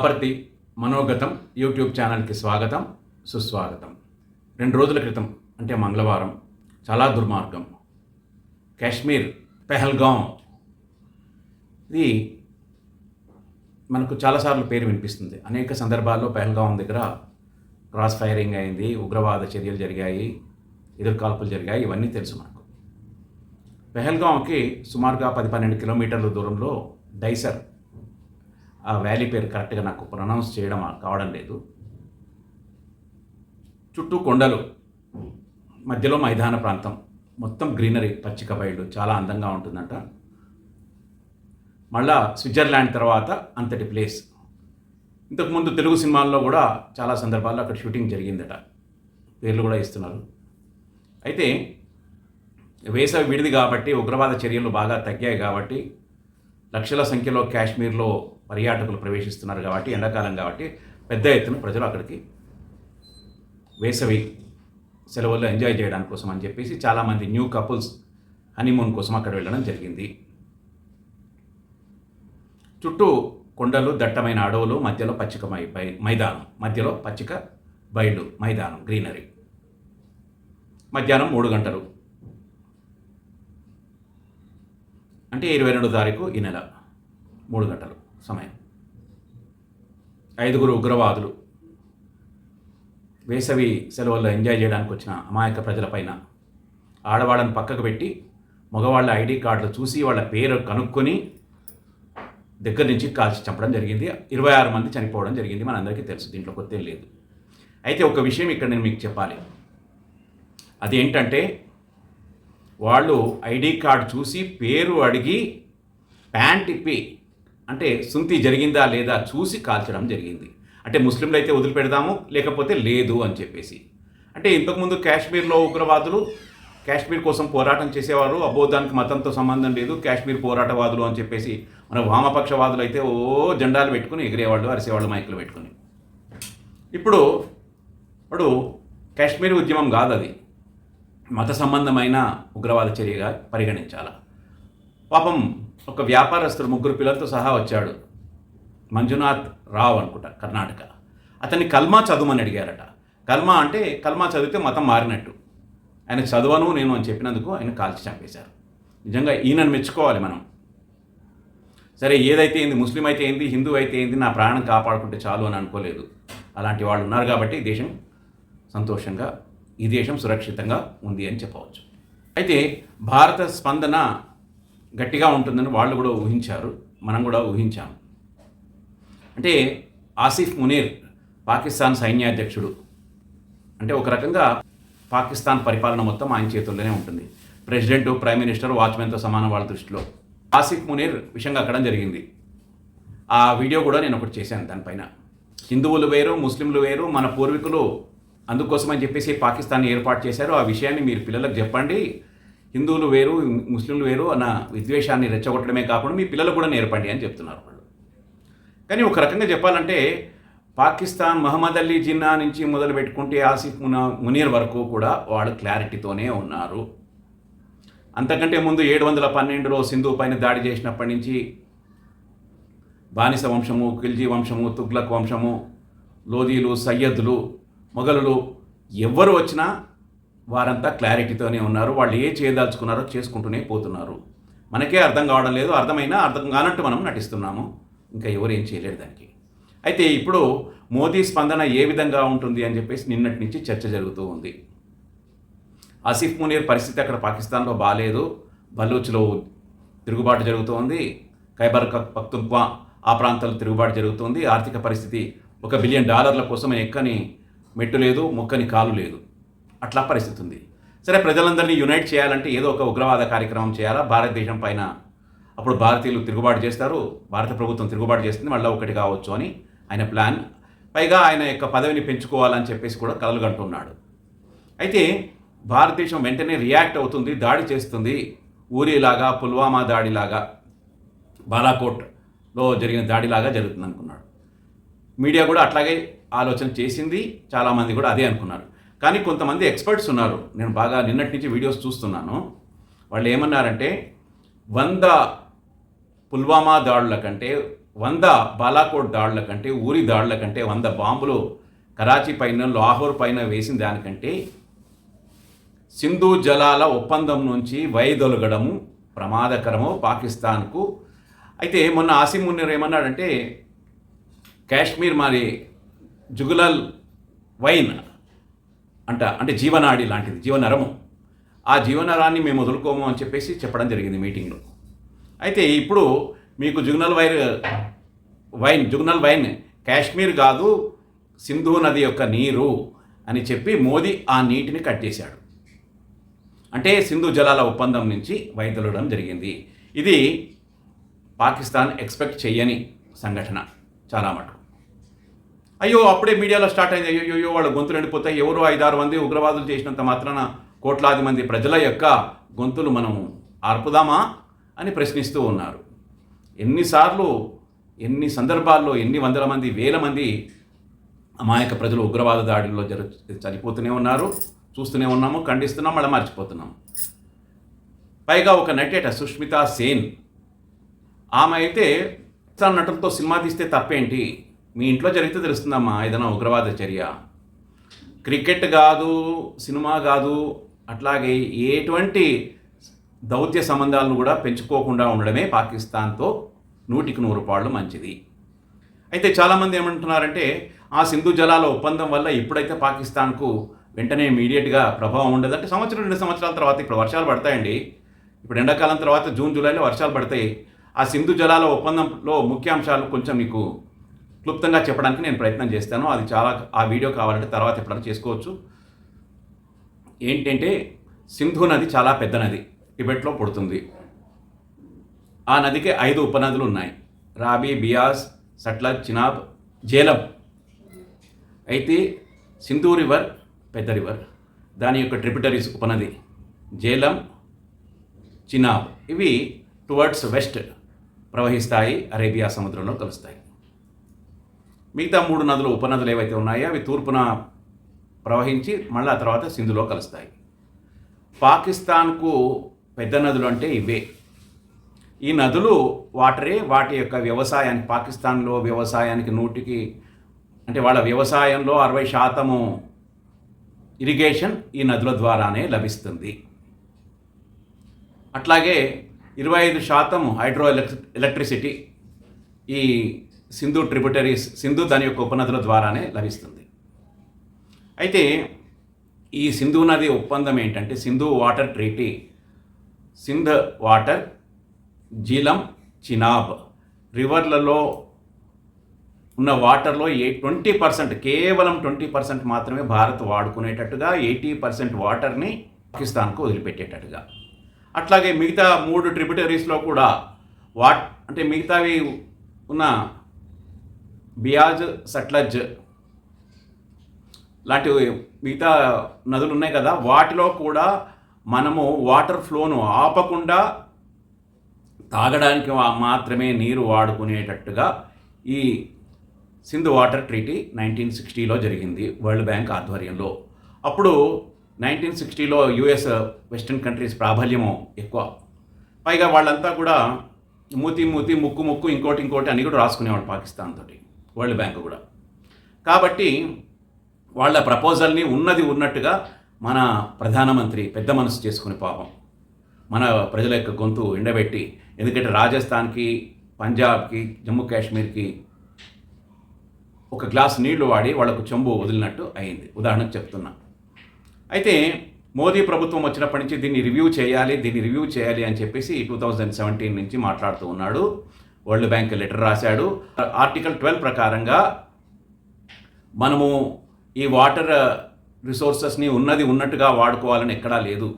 బాపర్తి మనోగతం YouTube ఛానల్కి స్వాగతం సుస్వాగతం. రెండు రోజుల క్రితం అంటే మంగళవారం చాలా దుర్మార్గం. కాశ్మీర్ పెహల్గాం. ఇది మనకు చాలాసార్లు పేరు వినిపిస్తుంది. అనేక సందర్భాల్లో పెహల్గాం దగ్గర క్రాస్ ఫైరింగ్ అయింది ఉగ్రవాద చర్యలు జరిగాయి ఎదురుకాల్పులు జరిగాయి ఇవన్నీ తెలుసు మనకు. పెహల్గాంకి సుమారుగా పది పన్నెండు కిలోమీటర్ల దూరంలో డైసర్ ఆ వ్యాలీ పేరు కరెక్ట్గా నాకు ప్రొనౌన్స్ చేయడం కావడం లేదు. చుట్టూ కొండలు మధ్యలో మైదాన ప్రాంతం మొత్తం గ్రీనరీ పచ్చిక బయళ్ళు చాలా అందంగా ఉంటుందంట. మళ్ళా స్విట్జర్లాండ్ తర్వాత అంతటి ప్లేస్. ఇంతకుముందు తెలుగు సినిమాల్లో కూడా చాలా సందర్భాల్లో అక్కడ షూటింగ్ జరిగిందట. పేర్లు కూడా ఇస్తున్నారు. అయితే వేసవి విడిది కాబట్టి ఉగ్రవాద చర్యలు బాగా తగ్గాయి కాబట్టి లక్షల సంఖ్యలో కాశ్మీర్లో పర్యాటకులు ప్రవేశిస్తున్నారు కాబట్టి ఎండాకాలం కాబట్టి పెద్ద ఎత్తున ప్రజలు అక్కడికి వేసవి సెలవుల్లో ఎంజాయ్ చేయడానికి కోసం అని చెప్పేసి చాలామంది న్యూ కపుల్స్ హనీమూన్ కోసం అక్కడ వెళ్ళడం జరిగింది. చుట్టూ కొండలు దట్టమైన అడవులు మధ్యలో పచ్చిక మై బై మైదానం మధ్యలో పచ్చిక బయలు మైదానం గ్రీనరీ. మధ్యాహ్నం మూడు గంటలు. అంటే ఇరవై రెండో తారీఖు ఈ నెల మూడు గంటలు. సమయం. ఐదుగురు ఉగ్రవాదులు. వేసవి సెలవుల్లో ఎంజాయ్ చేయడానికి వచ్చిన అమాయక ప్రజలపైన ఆడవాళ్ళని పక్కకు పెట్టి మగవాళ్ళ ఐడి కార్డులు చూసి వాళ్ళ పేరు కనుక్కొని దగ్గర నుంచి కాల్చి చంపడం జరిగింది. ఇరవై ఆరు మంది చనిపోవడం జరిగింది. మనందరికీ తెలుసు దీంట్లో కొత్త లేదు. అయితే ఒక విషయం ఇక్కడ నేను మీకు చెప్పాలి. అదేంటంటే వాళ్ళు ఐడి కార్డు చూసి పేరు అడిగి ప్యాంట్ ఇప్పి అంటే సుంతి జరిగిందా లేదా చూసి కాల్చడం జరిగింది. అంటే ముస్లింలు అయితే వదిలిపెడదాము లేకపోతే లేదు అని చెప్పేసి. అంటే ఇంతకుముందు కాశ్మీర్లో ఉగ్రవాదులు కాశ్మీర్ కోసం పోరాటం చేసేవారు అబ్బో దానికి మతంతో సంబంధం లేదు కాశ్మీర్ పోరాటవాదులు అని చెప్పేసి మన వామపక్షవాదులు అయితే ఓ జెండాలు పెట్టుకుని ఎగిరేవాళ్ళు అరిసేవాళ్ళు మైకులు పెట్టుకుని. ఇప్పుడు ఇప్పుడు కాశ్మీర్ ఉద్యమం కాదు అది. మత సంబంధమైన ఉగ్రవాద చర్యగా పరిగణించాల. పాపం ఒక వ్యాపారస్తుడు ముగ్గురు పిల్లలతో సహా వచ్చాడు. మంజునాథ్ రావు అనుకుంటా కర్ణాటక. అతన్ని కల్మా చదువుమని అడిగారట. కల్మా అంటే కల్మా చదివితే మతం మారినట్టు. ఆయన చదవను నేను అని చెప్పినందుకు ఆయన కాల్చి చంపేశారు. నిజంగా ఈయనను మెచ్చుకోవాలి మనం. సరే ఏదైతే ఏంది ముస్లిం అయితే ఏంది హిందూ అయితే ఏంది నా ప్రాణం కాపాడుకుంటే చాలు అని అనుకోలేదు. అలాంటి వాళ్ళు ఉన్నారు కాబట్టి దేశం సంతోషంగా ఈ దేశం సురక్షితంగా ఉంది అని చెప్పవచ్చు. అయితే భారత స్పందన గట్టిగా ఉంటుందని వాళ్ళు కూడా ఊహించారు. మనం కూడా ఊహించాం. అంటే ఆసిఫ్ మునీర్ పాకిస్తాన్ సైన్యాధ్యక్షుడు. అంటే ఒక రకంగా పాకిస్తాన్ పరిపాలన మొత్తం ఆయన చేతుల్లోనే ఉంటుంది. ప్రెసిడెంట్ ప్రైమ్ మినిస్టర్ వాచ్మెన్తో సమానం వాళ్ళ దృష్టిలో. ఆసిఫ్ మునీర్ విషయం కక్కడం జరిగింది. ఆ వీడియో కూడా నేను ఒకటి చేశాను దానిపైన. హిందువులు వేరు ముస్లింలు వేరు మన పూర్వీకులు అందుకోసమని చెప్పేసి పాకిస్తాన్ ఏర్పాటు చేశారు. ఆ విషయాన్ని మీరు పిల్లలకు చెప్పండి. హిందువులు వేరు ముస్లింలు వేరు అన్న విద్వేషాన్ని రెచ్చగొట్టడమే కాకుండా మీ పిల్లలు కూడా నేర్పండి అని చెప్తున్నారు వాళ్ళు. కానీ ఒక రకంగా చెప్పాలంటే పాకిస్తాన్ మహమ్మద్ అలీ జిన్నా నుంచి మొదలు పెట్టుకుంటే ఆసిఫ్ మునా మునీర్ వరకు కూడా వాళ్ళు క్లారిటీతోనే ఉన్నారు. అంతకంటే ముందు ఏడు వందల పన్నెండులో సింధు పైన దాడి చేసినప్పటి నుంచి బానిస వంశము ఖిల్జీ వంశము తుగ్లక్ వంశము లోదీలు సయ్యద్దులు మొఘలులు ఎవ్వరు వచ్చినా వారంతా క్లారిటీతోనే ఉన్నారు. వాళ్ళు ఏ చేయదలుచుకున్నారో చేసుకుంటూనే పోతున్నారు. మనకే అర్థం కావడం లేదు. అర్థమైనా అర్థం కానట్టు మనం నటిస్తున్నాము. ఇంకా ఎవరు ఏం చేయలేరు దానికి. అయితే ఇప్పుడు మోదీ స్పందన ఏ విధంగా ఉంటుంది అని చెప్పేసి నిన్నటి నుంచి చర్చ జరుగుతూ ఉంది. ఆసిఫ్ మునీర్ పరిస్థితి అక్కడ పాకిస్తాన్లో బాగాలేదు బలూచ్లో తిరుగుబాటు జరుగుతోంది. ఖైబర్ పక్తుంక్వా ఆ ప్రాంతాల్లో తిరుగుబాటు జరుగుతుంది. ఆర్థిక పరిస్థితి ఒక బిలియన్ డాలర్ల కోసం ఎక్కని మెట్టు లేదు మొక్కని కాలు లేదు. అట్లా పరిస్థితి ఉంది సరే ప్రజలందరినీ యునైట్ చేయాలంటే ఏదో ఒక ఉగ్రవాద కార్యక్రమం చేయాలా? భారతదేశం పైన అప్పుడు భారతీయులు తిరుగుబాటు చేస్తారు. భారత ప్రభుత్వం తిరుగుబాటు చేస్తుంది. మళ్ళీ ఒకటి కావచ్చు అని ఆయన ప్లాన్. పైగా ఆయన యొక్క పదవిని పెంచుకోవాలని చెప్పేసి కూడా కలలు కంటున్నాడు. అయితే భారతదేశం వెంటనే రియాక్ట్ అవుతుంది దాడి చేస్తుంది. ఊరిలాగా పుల్వామా దాడిలాగా బాలాకోట్లో జరిగిన దాడిలాగా జరుగుతుంది అనుకున్నాడు మీడియా కూడా అట్లాగే ఆలోచన చేసింది. చాలామంది కూడా అదే అనుకున్నారు. కానీ కొంతమంది ఎక్స్పర్ట్స్ ఉన్నారు. నేను బాగా నిన్నటి నుంచి వీడియోస్ చూస్తున్నాను. వాళ్ళు ఏమన్నారంటే వంద పుల్వామా దాడుల కంటే వంద బాలాకోట్ దాడుల కంటే ఊరి దాడుల కంటే వంద బాంబులు కరాచీ పైన లాహోర్ పైన వేసిన దానికంటే సింధు జలాల ఒప్పందం నుంచి వైదొలగడము ప్రమాదకరము పాకిస్తాన్కు. అయితే మొన్న ఆసిమ్ మున్నీర్ ఏమన్నాడంటే కాశ్మీర్ మరి జుగులల్ వైన్. అంట అంటే జీవనాడి లాంటిది జీవనరము. ఆ జీవనరాన్ని మేము వదులుకోము అని చెప్పేసి చెప్పడం జరిగింది మీటింగ్లో. అయితే ఇప్పుడు మీకు జుగ్నల్ వైర్ వైన్ జుగ్నల్ వైన్ కాశ్మీర్ కాదు సింధు నది యొక్క నీరు అని చెప్పి మోదీ ఆ నీటిని కట్ చేశాడు. అంటే సింధు జలాల ఒప్పందం నుంచి వైదొలడం జరిగింది. ఇది పాకిస్తాన్ ఎక్స్పెక్ట్ చేయని సంఘటన చాలా మటుకు. అయ్యో అప్పుడే మీడియాలో స్టార్ట్ అయింది. అయ్యో అయ్యో వాళ్ళ గొంతులు ఎండిపోతాయి ఎవరో ఐదారు మంది ఉగ్రవాదులు చేసినంత మాత్రాన కోట్లాది మంది ప్రజల యొక్క గొంతులు మనం ఆర్పుదామా అని ప్రశ్నిస్తూ ఉన్నారు. ఎన్నిసార్లు ఎన్ని సందర్భాల్లో ఎన్ని వందల మంది వేల మంది అమాయక ప్రజలు ఉగ్రవాద దాడుల్లో జరు చనిపోతూనే ఉన్నారు చూస్తూనే ఉన్నాము ఖండిస్తున్నాం మళ్ళీ మర్చిపోతున్నాం. పైగా ఒక నటేట సుష్మితా సేన్. ఆమె అయితే నటులతో సినిమా తీస్తే తప్పేంటి? మీ ఇంట్లో జరిగితే తెలుస్తుందమ్మా ఏదైనా ఉగ్రవాద చర్య. క్రికెట్ కాదు సినిమా కాదు అట్లాగే ఎటువంటి దౌత్య సంబంధాలను కూడా పెంచుకోకుండా ఉండడమే పాకిస్తాన్తో నూటికి నూరు పాళ్ళు మంచిది. అయితే చాలామంది ఏమంటున్నారంటే ఆ సింధు జలాల ఒప్పందం వల్ల ఇప్పుడైతే పాకిస్తాన్కు వెంటనే ఇమీడియట్గా ప్రభావం ఉండదు. అంటే సంవత్సరం రెండు సంవత్సరాల తర్వాత ఇప్పుడు వర్షాలు పడతాయండి. ఇప్పుడు ఎండాకాలం తర్వాత జూన్ జూలైలో వర్షాలు పడతాయి. ఆ సింధు జలాల ఒప్పందంలో ముఖ్యాంశాలు కొంచెం మీకు క్లుప్తంగా చెప్పడానికి నేను ప్రయత్నం చేస్తాను. అది చాలా ఆ వీడియో కావాలంటే తర్వాత ఎప్పుడైనా చేసుకోవచ్చు. ఏంటంటే సింధు నది చాలా పెద్ద నది. టిబెట్లో పుడుతుంది. ఆ నదికి ఐదు ఉపనదులు ఉన్నాయి. రాబీ బియాస్ సట్లజ్ చినాబ్ జేలం అయితే సింధు రివర్ పెద్ద రివర్. దాని యొక్క ట్రిబ్యూటరీస్ ఉపనది జేలం చినాబ్. ఇవి టువర్డ్స్ వెస్ట్ ప్రవహిస్తాయి అరేబియా సముద్రంలో కలుస్తాయి. మిగతా మూడు నదులు ఉపనదులు ఏవైతే ఉన్నాయో అవి తూర్పున ప్రవహించి మళ్ళీ ఆ తర్వాత సింధులో కలుస్తాయి. పాకిస్తాన్కు పెద్ద నదులు అంటే ఇవే. ఈ నదులు వాటరే వాటి యొక్క వ్యవసాయానికి పాకిస్తాన్లో వ్యవసాయానికి నూటికి అంటే వాళ్ళ వ్యవసాయంలో అరవై శాతము ఇరిగేషన్ ఈ నదుల ద్వారానే లభిస్తుంది. అట్లాగే ఇరవై ఐదు శాతం హైడ్రో ఎలక్ ఎలక్ట్రిసిటీ ఈ సింధు ట్రిబ్యూటరీస్ సింధు దాని యొక్క ఉపనదుల ద్వారానే లభిస్తుంది. అయితే ఈ సింధు నది ఒప్పందం ఏంటంటే Sindhu water treaty Sindh water Jhelum Chenab రివర్లలో ఉన్న వాటర్లో ఏ ట్వంటీ పర్సెంట్ కేవలం ట్వంటీ పర్సెంట్ మాత్రమే భారత్ వాడుకునేటట్టుగా ఎయిటీ పర్సెంట్ వాటర్ని పాకిస్తాన్కు వదిలిపెట్టేటట్టుగా. అట్లాగే మిగతా మూడు ట్రిబ్యూటరీస్లో కూడా వాట్ అంటే మిగతావి ఉన్న బియాజ్ సట్లజ్ లాంటి మిగతా నదులు ఉన్నాయి కదా వాటిలో కూడా మనము వాటర్ ఫ్లోను ఆపకుండా తాగడానికి మాత్రమే నీరు వాడుకునేటట్టుగా ఈ సింధు వాటర్ ట్రీటీ నైన్టీన్ సిక్స్టీలో జరిగింది వరల్డ్ బ్యాంక్ ఆధ్వర్యంలో. అప్పుడు నైన్టీన్ సిక్స్టీలో యుఎస్ వెస్టర్న్ కంట్రీస్ ప్రాబల్యము ఎక్కువ. పైగా వాళ్ళంతా కూడా మూతి మూతి ముక్కు ముక్కు ఇంకోటి ఇంకోటి అన్ని కూడా రాసుకునేవాడు పాకిస్తాన్ తోటి. వరల్డ్ బ్యాంక్ కూడా. కాబట్టి వాళ్ళ ప్రపోజల్ని ఉన్నది ఉన్నట్టుగా మన ప్రధానమంత్రి పెద్ద మనసు చేసుకుని పాపం మన ప్రజల యొక్క గొంతు ఎండబెట్టి ఎందుకంటే రాజస్థాన్కి పంజాబ్కి జమ్మూ కాశ్మీర్కి ఒక గ్లాస్ నీళ్ళు వాడి వాళ్ళకు చెంబు వదిలినట్టు అయింది. ఉదాహరణకు చెప్తున్నా. అయితే మోదీ ప్రభుత్వం వచ్చినప్పటి నుంచి దీన్ని రివ్యూ చేయాలి దీన్ని రివ్యూ చేయాలి అని చెప్పేసి టూ థౌజండ్ సెవెంటీన్ నుంచి మాట్లాడుతూ ఉన్నాడు. వరల్డ్ బ్యాంక్ లెటర్ రాశాడు. ఆర్టికల్ ట్వెల్వ్ ప్రకారంగా మనము ఈ వాటర్ రిసోర్సెస్ని ఉన్నది ఉన్నట్టుగా వాడుకోవాలని ఎక్కడా లేదు.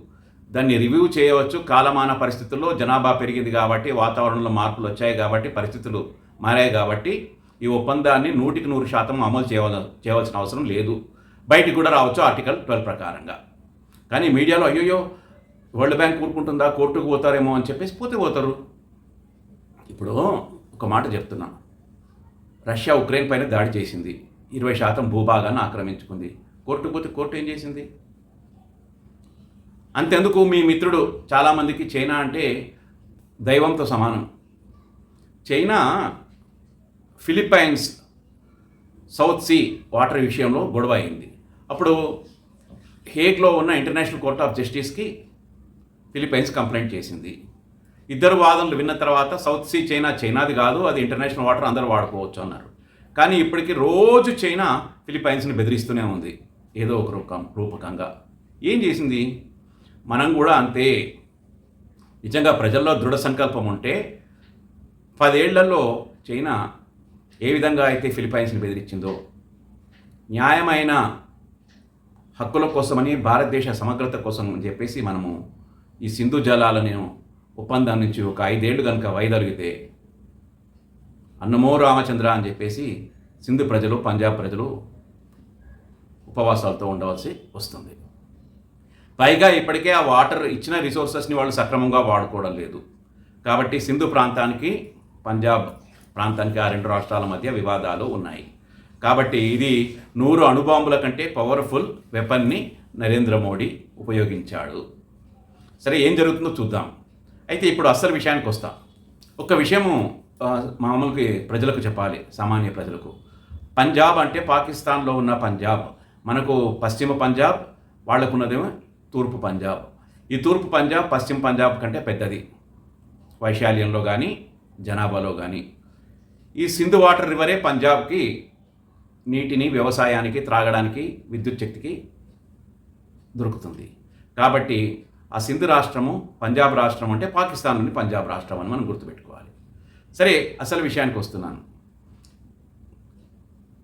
దాన్ని రివ్యూ చేయవచ్చు. కాలమాన పరిస్థితుల్లో జనాభా పెరిగింది కాబట్టి వాతావరణంలో మార్పులు వచ్చాయి కాబట్టి పరిస్థితులు మారాయి కాబట్టి ఈ ఒప్పందాన్ని నూటికి నూరు శాతం అమలు చేయవల చేయవలసిన అవసరం లేదు. బయటికి కూడా రావచ్చు ఆర్టికల్ ట్వెల్వ్ ప్రకారంగా. కానీ మీడియాలో అయ్యోయో వరల్డ్ బ్యాంక్ ఊరుకుంటుందా? కోర్టుకు పోతారేమో అని చెప్పేసి పోతే పోతారు. ఇప్పుడు ఒక మాట చెప్తున్నాను రష్యా ఉక్రెయిన్ పైన దాడి చేసింది. ఇరవై శాతం భూభాగాన్ని ఆక్రమించుకుంది. కోర్టు పోతే కోర్టు ఏం చేసింది? అంతెందుకు మీ మిత్రుడు చాలామందికి చైనా అంటే దైవంతో సమానం. China Philippines South Sea water విషయంలో గొడవ అయింది. అప్పుడు హేగ్లో ఉన్న ఇంటర్నేషనల్ కోర్ట్ ఆఫ్ జస్టిస్కి ఫిలిప్పైన్స్ కంప్లైంట్ చేసింది. ఇద్దరు వాదనలు విన్న తర్వాత సౌత్ సీ చైనా చైనాది కాదు అది ఇంటర్నేషనల్ వాటర్ అందరూ వాడుకోవచ్చు అన్నారు. కానీ ఇప్పటికీ రోజు చైనా ఫిలిపైన్స్ని బెదిరిస్తూనే ఉంది. ఏదో ఒక రూపం రూపకంగా. ఏం చేసింది? మనం కూడా అంతే. నిజంగా ప్రజల్లో దృఢ సంకల్పం ఉంటే పదేళ్ళలో చైనా ఏ విధంగా అయితే ఫిలిపైన్స్ని బెదిరించిందో న్యాయమైన హక్కుల కోసమని భారతదేశ సమగ్రత కోసం అని చెప్పేసి మనము ఈ సింధు జలాలను ఒప్పందం నుంచి ఒక ఐదేళ్ళు కనుక వైదొలిగితే అన్నమో రామచంద్ర అని చెప్పేసి సింధు ప్రజలు పంజాబ్ ప్రజలు ఉపవాసాలతో ఉండవలసి వస్తుంది. పైగా ఇప్పటికే ఆ వాటర్ ఇచ్చిన రిసోర్సెస్ని వాళ్ళు సక్రమంగా వాడుకోవడం లేదు. కాబట్టి సింధు ప్రాంతానికి పంజాబ్ ప్రాంతానికి ఆ రెండు రాష్ట్రాల మధ్య వివాదాలు ఉన్నాయి. కాబట్టి ఇది నూరు అణుబాంబుల కంటే పవర్ఫుల్ వెపన్ని నరేంద్ర మోడీ ఉపయోగించాడు. సరే ఏం జరుగుతుందో చూద్దాం. అయితే ఇప్పుడు అస్సలు విషయానికి వస్తా. ఒక విషయము మామూలుగా ప్రజలకు చెప్పాలి సామాన్య ప్రజలకు. పంజాబ్ అంటే పాకిస్తాన్లో ఉన్న పంజాబ్. మనకు పశ్చిమ పంజాబ్ వాళ్ళకున్నదేమో తూర్పు పంజాబ్. ఈ తూర్పు పంజాబ్ పశ్చిమ పంజాబ్ కంటే పెద్దది. వైశాల్యంలో కానీ జనాభాలో కానీ ఈ సింధు వాటర్ రివరే పంజాబ్కి నీటిని వ్యవసాయానికి త్రాగడానికి విద్యుత్ శక్తికి దొరుకుతుంది. కాబట్టి ఆ సింధు రాష్ట్రము పంజాబ్ రాష్ట్రం అంటే పాకిస్తాన్ నుండి పంజాబ్ రాష్ట్రం అని మనం గుర్తుపెట్టుకోవాలి. సరే అసలు విషయానికి వస్తున్నాను.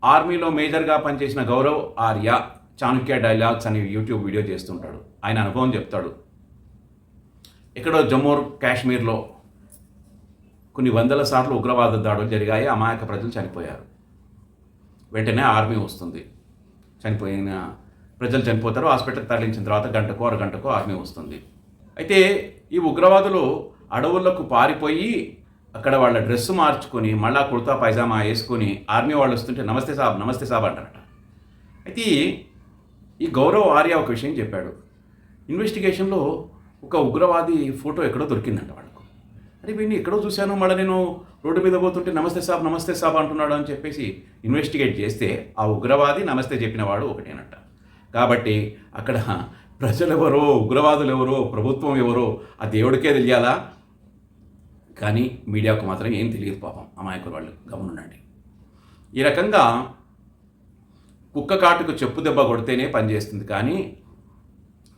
ఆర్మీలో మేజర్గా పనిచేసిన గౌరవ్ ఆర్య చాణుక్య డైలాగ్స్ అని యూట్యూబ్ వీడియో చేస్తుంటాడు. ఆయన అనుభవం చెప్తాడు. ఎక్కడో జమ్మూ కాశ్మీర్లో కొన్ని వందల సార్లు ఉగ్రవాద దాడులు జరిగాయి. అమాయక ప్రజలు చనిపోయారు. వెంటనే ఆర్మీ వస్తుంది. చనిపోయిన ప్రజలు చనిపోతారు హాస్పిటల్కి తరలించిన తర్వాత గంటకు అరగంటకు ఆర్మీ వస్తుంది. అయితే ఈ ఉగ్రవాదులు అడవులకు పారిపోయి అక్కడ వాళ్ళ డ్రెస్సు మార్చుకొని మళ్ళా కుర్తా పైజామా వేసుకొని ఆర్మీ వాళ్ళు వస్తుంటే నమస్తే సాబ్ నమస్తే సాబ్ అంటారట. అయితే ఈ గౌరవ్ ఆర్య ఒక విషయం చెప్పాడు. ఇన్వెస్టిగేషన్లో ఒక ఉగ్రవాది ఫోటో ఎక్కడో దొరికిందంట వాళ్ళకు. అరే వీడిని ఎక్కడో చూశాను మళ్ళీ నేను రోడ్డు మీద పోతుంటే నమస్తే సాబ్ నమస్తే సాబ్ అంటున్నాడు అని చెప్పేసి ఇన్వెస్టిగేట్ చేస్తే ఆ ఉగ్రవాది నమస్తే చెప్పిన వాడు ఒకటేనట. కాబట్టి అక్కడ ప్రజలు ఎవరో ఉగ్రవాదులు ఎవరో ప్రభుత్వం ఎవరో ఆ దేవుడికే తెలియాలా? కానీ మీడియాకు మాత్రం ఏం తెలియదు పాపం అమాయకులు వాళ్ళు. గమనుండండి. ఈ రకంగా కుక్క కాటుకు చెప్పు దెబ్బ కొడితేనే పనిచేస్తుంది కానీ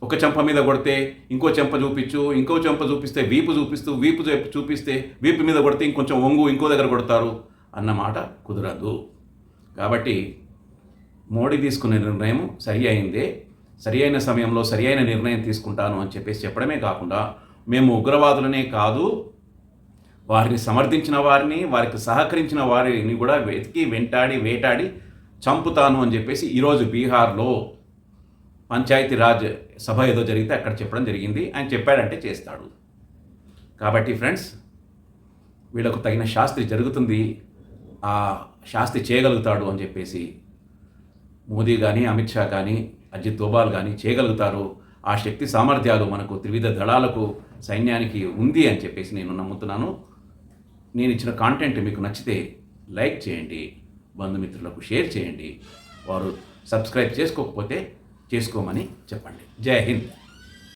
ఒక చెంప మీద కొడితే ఇంకో చెంప చూపించు ఇంకో చెంప చూపిస్తే వీపు చూపిస్తూ వీపు చూపిస్తే వీపు మీద కొడితే ఇంకొంచెం ఒంగు ఇంకో దగ్గర కొడతారు అన్నమాట కుదరదు. కాబట్టి మోడీ తీసుకునే నిర్ణయం సరి అయిందే. సరి అయిన సమయంలో సరి అయిన నిర్ణయం తీసుకుంటాను అని చెప్పేసి చెప్పడమే కాకుండా మేము ఉగ్రవాదులనే కాదు వారిని సమర్థించిన వారిని వారికి సహకరించిన వారిని కూడా వెతికి వెంటాడి వేటాడి చంపుతాను అని చెప్పేసి ఈరోజు బీహార్లో పంచాయతీరాజ్ సభ ఏదో జరిగితే అక్కడ చెప్పడం జరిగింది. ఆయన చెప్పాడంటే చేస్తాడు. కాబట్టి ఫ్రెండ్స్ వీళ్ళకు తగిన శాస్త్రి జరుగుతుంది. ఆ శాస్త్రి చేయగలుగుతాడు అని చెప్పేసి మోదీ కానీ అమిత్ షా కానీ అజిత్ దోబాల్ కానీ చేయగలుగుతారు. ఆ శక్తి సామర్థ్యాలు మనకు త్రివిధ దళాలకు సైన్యానికి ఉంది అని చెప్పేసి నేను నమ్ముతున్నాను. నేను ఇచ్చిన కాంటెంట్ మీకు నచ్చితే లైక్ చేయండి బంధుమిత్రులకు షేర్ చేయండి. వారు సబ్స్క్రైబ్ చేసుకోకపోతే చేసుకోమని చెప్పండి. జై హింద్.